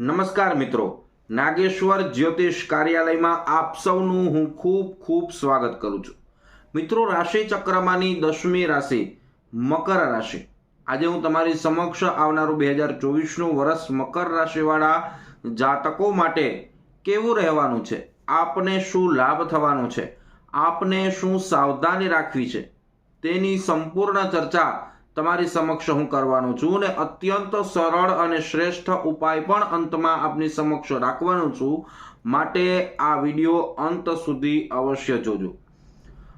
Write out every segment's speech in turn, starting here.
નમસ્કાર મિત્રો. નાગેશ્વર જ્યોતિષ કાર્યાલયમાં આપ સૌનું હું ખૂબ ખૂબ સ્વાગત કરું છું. મિત્રો, રાશિ ચક્રમાંની દસમી રાશિ મકર રાશિ. આજે હું તમારી સમક્ષ આવનારું બે હજાર ચોવીસનું વર્ષ મકર રાશિવાળા જાતકો માટે કેવું રહેવાનું છે? આપને શું લાભ થવાનો છે? આપને શું સાવધાની રાખવી છે? તેની સંપૂર્ણ ચર્ચા તમારી સમક્ષ હું કરવાનો છું અને અત્યંત સરળ અને શ્રેષ્ઠ ઉપાય પણ અંતમાં આપની સમક્ષ રાખવાનો છું. માટે આ વીડિયો અંત સુધી અવશ્ય જોજો.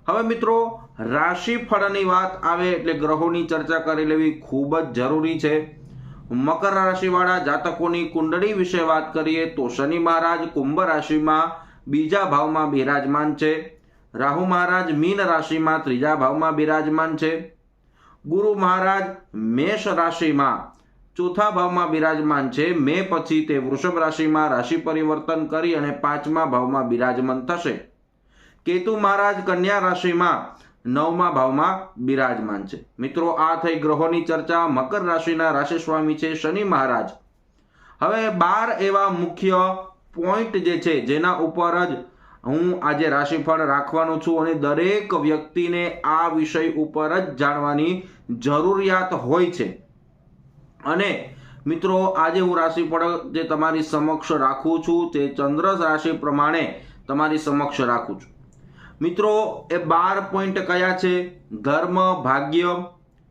હવે મિત્રો રાશિફળની વાત આવે એટલે ગ્રહોની ચર્ચા કરી લેવી ખૂબ જ જરૂરી છે. મકર રાશિવાળા જાતકોની કુંડળી વિશે વાત કરીએ તો શનિ મહારાજ કુંભ રાશિમાં બીજા ભાવમાં બિરાજમાન છે. રાહુ મહારાજ મીન રાશિમાં ત્રીજા ભાવમાં બિરાજમાન છે. ગુરુ મહારાજ મેષ રાશિમાં ચોથા ભાવમાં બિરાજમાન છે. મે પછી તે વૃષભ રાશિમાં રાશિ પરિવર્તન કરી અને પાંચમા ભાવમાં બિરાજમાન થશે. કેતુ મહારાજ કન્યા રાશિમાં નવમા ભાવમાં બિરાજમાન છે. મિત્રો, આ થઈ ગ્રહોની ચર્ચા. મકર રાશિના રાશિ સ્વામી છે શનિ મહારાજ. હવે બાર એવા મુખ્ય પોઈન્ટ જે છે, જેના ઉપર જ હું આજે રાશિફળ રાખવાનો છું અને દરેક વ્યક્તિને આ વિષય ઉપર જ જાણવાની જરૂરિયાત હોય છે. અને મિત્રો, આજે હું રાશિફળ જે તમારી સમક્ષ રાખું છું તે ચંદ્ર રાશિ પ્રમાણે તમારી સમક્ષ રાખું છું. મિત્રો, એ બાર પોઈન્ટ કયા છે? ધર્મ, ભાગ્ય,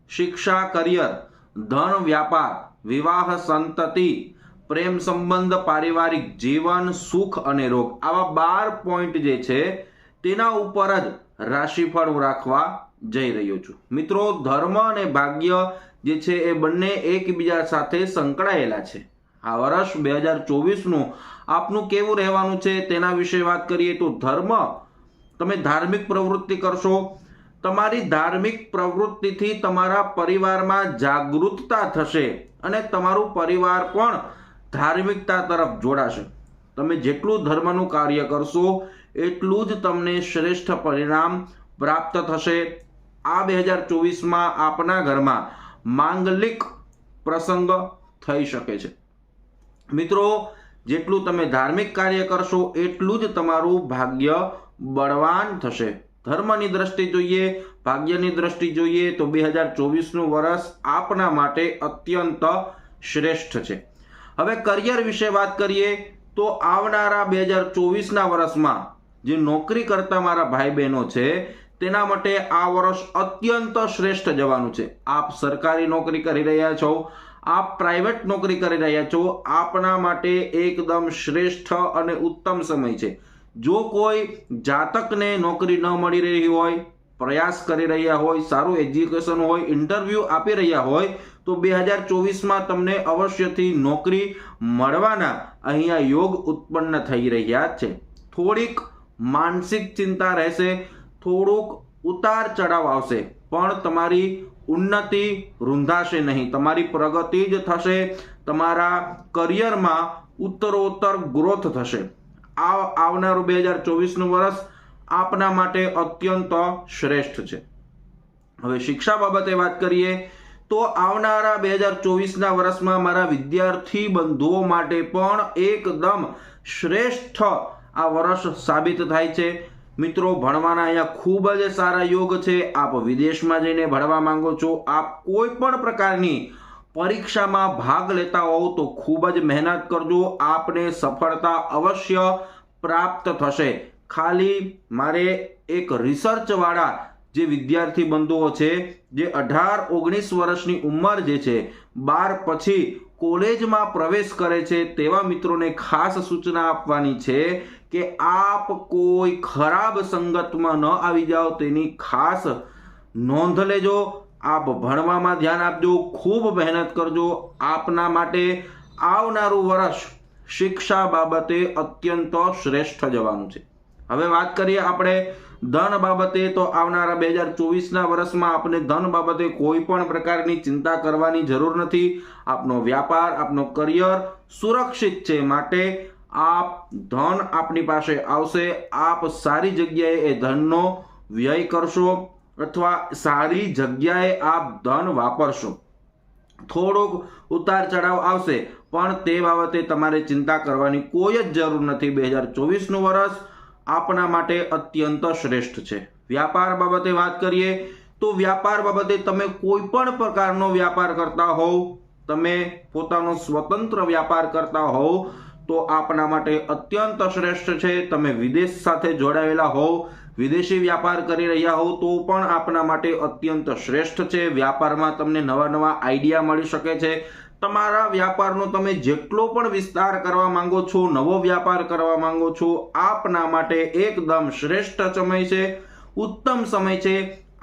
શિક્ષા, કરિયર, ધન, વ્યાપાર, વિવાહ, સંતતિ પ્રેમ સંબંધ, પારિવારિક જીવન, સુખ અને રોગ. આવા બાર પોઈન્ટ જે છે, તેના ઉપર જ રાશિફળ હું રાખવા જઈ રહ્યો છું. મિત્રો, ધર્મ અને ભાગ્ય જે છે, એ બંને એકબીજા સાથે સંકળાયેલા છે. આ વર્ષ બે હજાર ચોવીસનું આપનું કેવું રહેવાનું છે તેના વિશે વાત કરીએ તો ધર્મ, તમે ધાર્મિક પ્રવૃત્તિ કરશો. તમારી ધાર્મિક પ્રવૃત્તિથી તમારા પરિવારમાં જાગૃતતા થશે અને તમારું પરિવાર પણ ધાર્મિકતા તરફ જોડાશે. તમે જેટલું ધર્મનું કાર્ય કરશો, એટલું જ તમને શ્રેષ્ઠ પરિણામ પ્રાપ્ત થશે. આ બે હજાર ચોવીસમાં આપના ઘરમાં માંગલિક પ્રસંગ થઈ શકે છે. મિત્રો, જેટલું તમે ધાર્મિક કાર્ય કરશો, એટલું જ તમારું ભાગ્ય બળવાન થશે. ધર્મની દ્રષ્ટિ જોઈએ, ભાગ્યની દ્રષ્ટિ જોઈએ, તો બે હજાર ચોવીસનું વર્ષ આપના માટે અત્યંત શ્રેષ્ઠ છે. હવે કરિયર વિશે વાત કરીએ તો આવનારા બે હજાર ચોવીસના વર્ષમાં જે નોકરી કરતા મારા ભાઈ બહેનો છે, તેના માટે આ વર્ષ અત્યંત શ્રેષ્ઠ જવાનું છે. આપ સરકારી નોકરી કરી રહ્યા છો, આપ પ્રાઇવેટ નોકરી કરી રહ્યા છો, આપના માટે એકદમ શ્રેષ્ઠ અને ઉત્તમ સમય છે. જો કોઈ જાતકને નોકરી ન મળી રહી હોય, પ્રયાસ કરી રહ્યા હોય, સારું એજ્યુકેશન હોય, ઇન્ટરવ્યૂ આપી રહ્યા હોય તો બે હજાર ચોવીસમાં તમને અવશ્યથી નોકરી મળવાના અહીંયા યોગ ઉત્પન્ન થઈ રહ્યા છે. થોડીક માનસિક ચિંતા રહેશે, થોડુંક ઉતાર ચઢાવ આવશે, પણ તમારી ઉન્નતિ રૂંધાશે નહીં. તમારી પ્રગતિ જ થશે, તમારા કરિયરમાં ઉત્તરોત્તર ગ્રોથ થશે. આ આવનારું બે હજાર ચોવીસનું વર્ષ આપના માટે અત્યંત શ્રેષ્ઠ છે. હવે શિક્ષા બાબતે વાત કરીએ તો આવનારા બે હજાર ચોવીસના વર્ષમાં મારા વિદ્યાર્થી બંધુઓ માટે પણ એકદમ શ્રેષ્ઠ આ વર્ષ સાબિત થાય છે. મિત્રો, ભણવાના અહીંયા ખૂબ જ સારા યોગ છે. આપ વિદેશમાં જઈને ભણવા માંગો છો, આપ કોઈ પણ પ્રકારની પરીક્ષામાં ભાગ લેતા હોવ તો ખૂબ જ મહેનત કરજો. આપને સફળતા અવશ્ય પ્રાપ્ત થશે. ખાલી મારે એક રિસર્ચવાળા જે વિદ્યાર્થી બંધુઓ છે, જે અઢાર ઓગણીસ વર્ષની ઉંમર જે છે, બાર પછી કોલેજમાં પ્રવેશ કરે છે, તેવા મિત્રોને ખાસ સૂચના આપવાની છે કે આપ કોઈ ખરાબ સંગતમાં ન આવી જાઓ, તેની ખાસ નોંધ લેજો. આપ ભણવામાં ધ્યાન આપજો, ખૂબ મહેનત કરજો. આપના માટે આવનારું વર્ષ શિક્ષા બાબતે અત્યંત શ્રેષ્ઠ જવાનું છે. હવે વાત કરીએ આપણે ધન બાબતે તો આવનારા બે હજાર ચોવીસના વર્ષમાં આપણે ધન બાબતે કોઈ પણ પ્રકારની ચિંતા કરવાની જરૂર નથી. આપનો વ્યાપાર, આપનો કરિયર સુરક્ષિત છે માટે આપ ધન આપની પાસે આવશે. આપ સારી જગ્યાએ એ ધનનો વ્યય કરશો અથવા સારી જગ્યાએ આપ ધન વાપરશો. થોડોક ઉતાર ચઢાવ આવશે, પણ તે બાબતે તમારે ચિંતા કરવાની કોઈ જ જરૂર નથી. બે હજાર ચોવીસનું વર્ષ આપના માટે અત્યંત શ્રેષ્ઠ છે. વ્યાપાર બાબતે વાત કરીએ તો વ્યાપાર બાબતે તમે કોઈ પણ પ્રકારનો વ્યાપાર કરતા હોવ, તમે પોતાનો સ્વતંત્ર વ્યાપાર કરતા હોવ, તો આપના માટે અત્યંત શ્રેષ્ઠ છે. તમે વિદેશ સાથે જોડાયેલા હોવ, વિદેશી વ્યાપાર કરી રહ્યા હોવ, તો પણ આપના માટે અત્યંત શ્રેષ્ઠ છે. વ્યાપારમાં તમને નવા નવા આઈડિયા મળી શકે છે. તમારા વ્યાપારનો તમે જેટલો પણ વિસ્તાર કરવા માંગો છો, નવો વ્યાપાર કરવા માંગો છો, આપના માટે એકદમ શ્રેષ્ઠ સમય છે, ઉત્તમ સમય છે,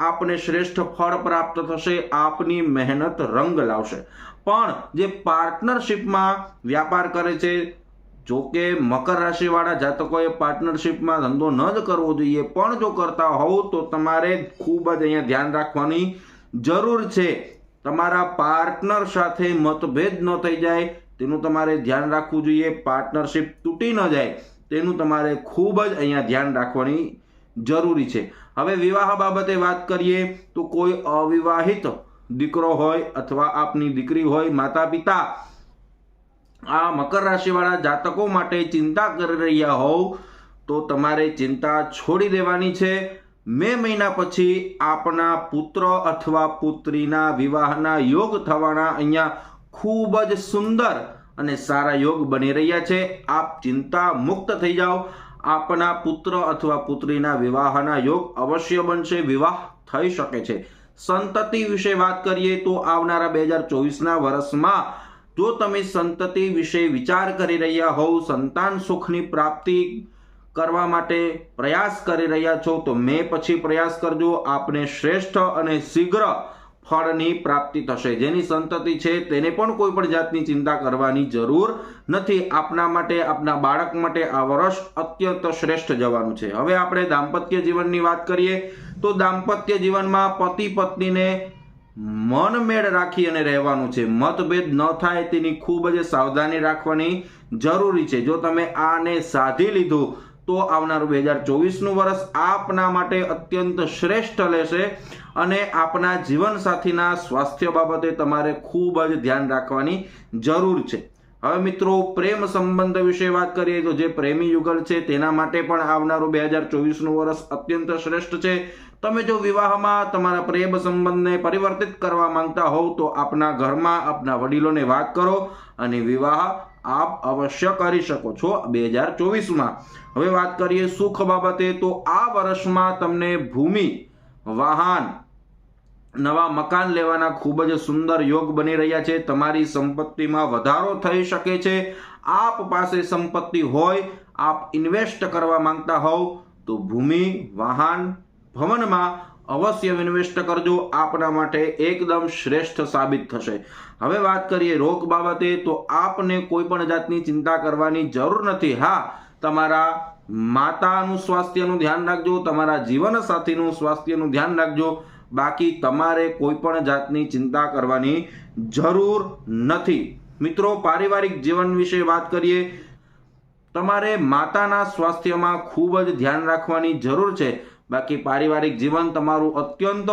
આપને શ્રેષ્ઠ ફળ પ્રાપ્ત થશે, આપની મહેનત રંગ લાવશે. પણ જે પાર્ટનરશિપમાં વ્યાપાર કરે છે જો કે મકર રાશિવાળા જાતકોએ પાર્ટનરશિપમાં ધંધો ન જ કરવો જોઈએ, પણ જો કરતા હોવ તો તમારે ખૂબ જ અહીંયા ધ્યાન રાખવાની જરૂર છે. તમારા પાર્ટનર સાથે મતભેદ ન થઈ જાય, તેનું તમારે ધ્યાન રાખવું જોઈએ, પાર્ટનરશિપ તૂટી ન જાય, તેનું તમારે ખૂબ જ અહીંયા ધ્યાન રાખવાની જરૂરી છે. હવે વિવાહ બાબતે વાત કરીએ તો કોઈ અવિવાહિત દીકરો હોય અથવા આપની દીકરી હોય માતા પિતા આ મકર રાશિવાળા જાતકો માટે ચિંતા કરી રહ્યા હોવ, તો તમારે ચિંતા છોડી દેવાની છે. મે મહિના પછી આપના પુત્ર અથવા પુત્રીના વિવાહના યોગ થવાના અહીંયા ખૂબ જ સુંદર અને સારા યોગ બની રહ્યા છે. આપ ચિંતા મુક્ત થઈ જાઓ. આપના પુત્ર અથવા પુત્રીના વિવાહના યોગ અવશ્ય બનશે. વિવાહ થઈ શકે છે. સંતતિ વિશે વાત કરીએ તો આવનારા બે હજાર ચોવીસના વર્ષમાં જો તમે સંતતિ વિશે વિચાર કરી રહ્યા હોવ, સંતાન સુખની પ્રાપ્તિ કરવા માટે પ્રયાસ કરી રહ્યા છો, તો મે પછી પ્રયાસ કરજો. આપને શ્રેષ્ઠ અને શીઘ્ર ફળની પ્રાપ્તિ થશે. જેની સંતતિ છે, તેને પણ કોઈ પણ જાતની ચિંતા કરવાની જરૂર નથી. આપના માટે, આપના બાળક માટે આ વર્ષ અત્યંત શ્રેષ્ઠ જવાનું છે. હવે આપણે દાંપત્ય જીવનની વાત કરીએ, તો દાંપત્ય જીવનમાં પતિ પત્નીને મનમેળ રાખી અને રહેવાનું છે. મતભેદ ન થાય, તેની ખૂબ જ સાવધાની રાખવાની જરૂરી છે. જો તમે આને સાધી લીધું તો આવનારું બે હજાર ચોવીસનું વર્ષ આપના માટે અત્યંત શ્રેષ્ઠ લેશે અને આપના જીવનસાથીના સ્વાસ્થ્ય બાબતે તમારે ખૂબ જ ધ્યાન રાખવાની જરૂર છે. હવે મિત્રો, પ્રેમ સંબંધ વિશે વાત કરીએ તો જે પ્રેમી યુગલ છે તેના માટે પણ આવનારું બે હજાર ચોવીસનું વર્ષ અત્યંત શ્રેષ્ઠ છે. તમે જો વિવાહમાં તમારા પ્રેમ સંબંધને પરિવર્તિત કરવા માંગતા હોવ તો આપના ઘરમાં આપના વડીલોને વાત કરો અને વિવાહ આપ અવશ્ય કરી શકો છો બે હજાર ચોવીસમાં. હવે વાત કરીએ સુખ બાબતે તો આ વર્ષમાં તમને ભૂમિ, વાહન, નવા મકાન લેવાના ખૂબ જ સુંદર યોગ બની રહ્યા છે. તમારી સંપત્તિમાં વધારો થઈ શકે છે. આપ પાસે સંપત્તિ હોય, આપ ઇન્વેસ્ટ કરવા માંગતા હોવ, તો ભૂમિ, વાહન, ભવનમાં અવશ્ય ઇન્વેસ્ટ કરજો, આપના માટે એકદમ શ્રેષ્ઠ સાબિત થશે. હવે વાત કરીએ રોગ બાબતે, તો આપને કોઈ પણ જાતની ચિંતા કરવાની જરૂર નથી. હા, તમારા માતાનું સ્વાસ્થ્યનું ધ્યાન રાખજો, તમારા જીવન સાથીનું સ્વાસ્થ્યનું ધ્યાન રાખજો. બાકી તમારે કોઈ પણ જાતની ચિંતા કરવાની જરૂર નથી. મિત્રો, પારિવારિક જીવન વિશે વાત કરીએ. તમારે માતાના સ્વાસ્થ્યમાં ખૂબ જ ધ્યાન રાખવાની જરૂર છે. બાકી પારિવારિક જીવન તમારું અત્યંત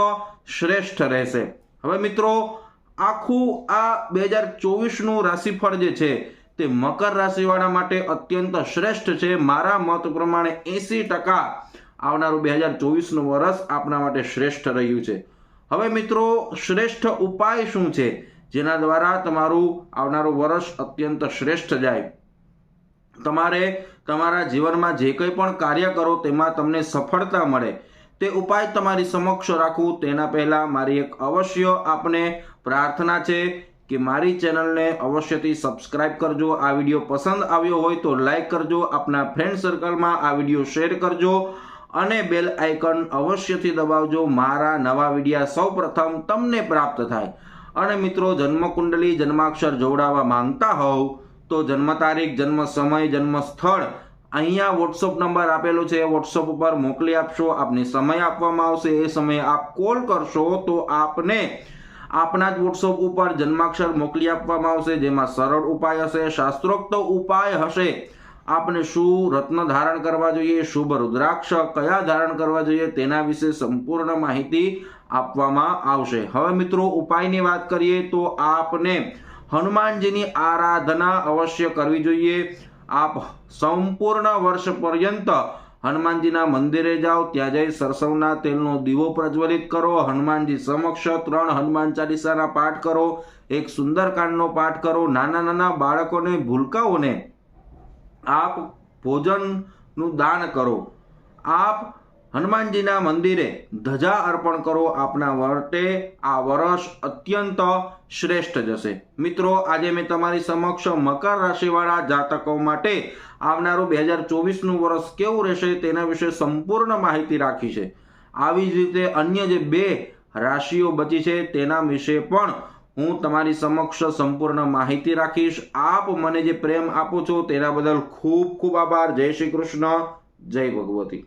શ્રેષ્ઠ રહેશે. હવે મિત્રો, આખું આ બે હજાર ચોવીસનું રાશિફળ જે છે, તે મકર રાશિવાળા માટે અત્યંત શ્રેષ્ઠ છે. મારા મત પ્રમાણે એસી ટકા આવનારું બે હજાર ચોવીસનું વર્ષ આપના માટે શ્રેષ્ઠ રહ્યું છે. હવે મિત્રો, શ્રેષ્ઠ ઉપાય શું છે? જેના દ્વારા તમારું આવનારું વર્ષ અત્યંત શ્રેષ્ઠ જાય. તમારે તમારા જીવનમાં જે કંઈ પણ કાર્ય કરો તેમાં તમને સફળતા મળે. તે ઉપાય તમારી સમક્ષ રાખવું તેના પહેલાં મારી એક અવશ્ય આપને પ્રાર્થના છે કે મારી ચેનલને અવશ્યથી સબસ્ક્રાઇબ કરજો. આ વીડિયો પસંદ આવ્યો હોય તો લાઇક કરજો, આપના ફ્રેન્ડ સર્કલમાં આ વીડિયો શેર કરજો અને બેલ આઇકન અવશ્યથી દબાવજો. મારા નવા વિડીયા સૌ પ્રથમ તમને પ્રાપ્ત થાય. અને મિત્રો, જન્મકુંડલી જન્માક્ષર જોડાવા માંગતા હોવ તો જન્મ તારીખ જન્મ સમય જન્મ સ્થળ અહીંયા વોટ્સઅપ નંબર આપેલો છે. વોટ્સઅપ ઉપર મોકલી આપશો. આપને સમય આપવામાં આવશે. એ સમયે આપ કોલ કરશો તો આપને આપના જ વોટ્સઅપ ઉપર જન્માક્ષર મોકલી આપવામાં આવશે, જેમાં સરળ ઉપાય હશે, શાસ્ત્રોક્ત ઉપાય હશે. આપને શું રત્ન ધારણ કરવા જોઈએ, શુભ રુદ્રાક્ષ કયા ધારણ કરવા જોઈએ, તેના વિશે સંપૂર્ણ માહિતી આપવામાં આવશે. હવે મિત્રો, ઉપાયની વાત કરીએ તો આપને હનુમાનજીની આરાધના અવશ્ય કરવી જોઈએ. આપ સંપૂર્ણ વર્ષ પર્યંત હનુમાનજીના મંદિરે જાઓ, ત્યાં જઈ સરસવના તેલનો દીવો પ્રજ્વલિત કરો, હનુમાનજી સમક્ષ ત્રણ હનુમાન ચાલીસાના પાઠ કરો, એક સુંદરકાંડનો પાઠ કરો, નાના નાના બાળકોને, ભૂલકાઓને આપ ભોજનનું દાન કરો. આપ હનુમાનજીના મંદિરે ધજા અર્પણ કરો. આપના વર્તે આ વર્ષ અત્યંત શ્રેષ્ઠ જશે. મિત્રો, આજે મેં તમારી સમક્ષ મકર રાશિવાળા જાતકો માટે આવનારું બે હજાર ચોવીસનું વર્ષ કેવું રહેશે તેના વિશે સંપૂર્ણ માહિતી રાખી છે. આવી જ રીતે અન્ય જે બે રાશિઓ બચી છે તેના વિશે પણ હું તમારી સમક્ષ સંપૂર્ણ માહિતી રાખીશ. આપ મને જે પ્રેમ આપો છો તેના બદલ ખૂબ ખૂબ આભાર. જય શ્રી કૃષ્ણ. જય ભગવતી.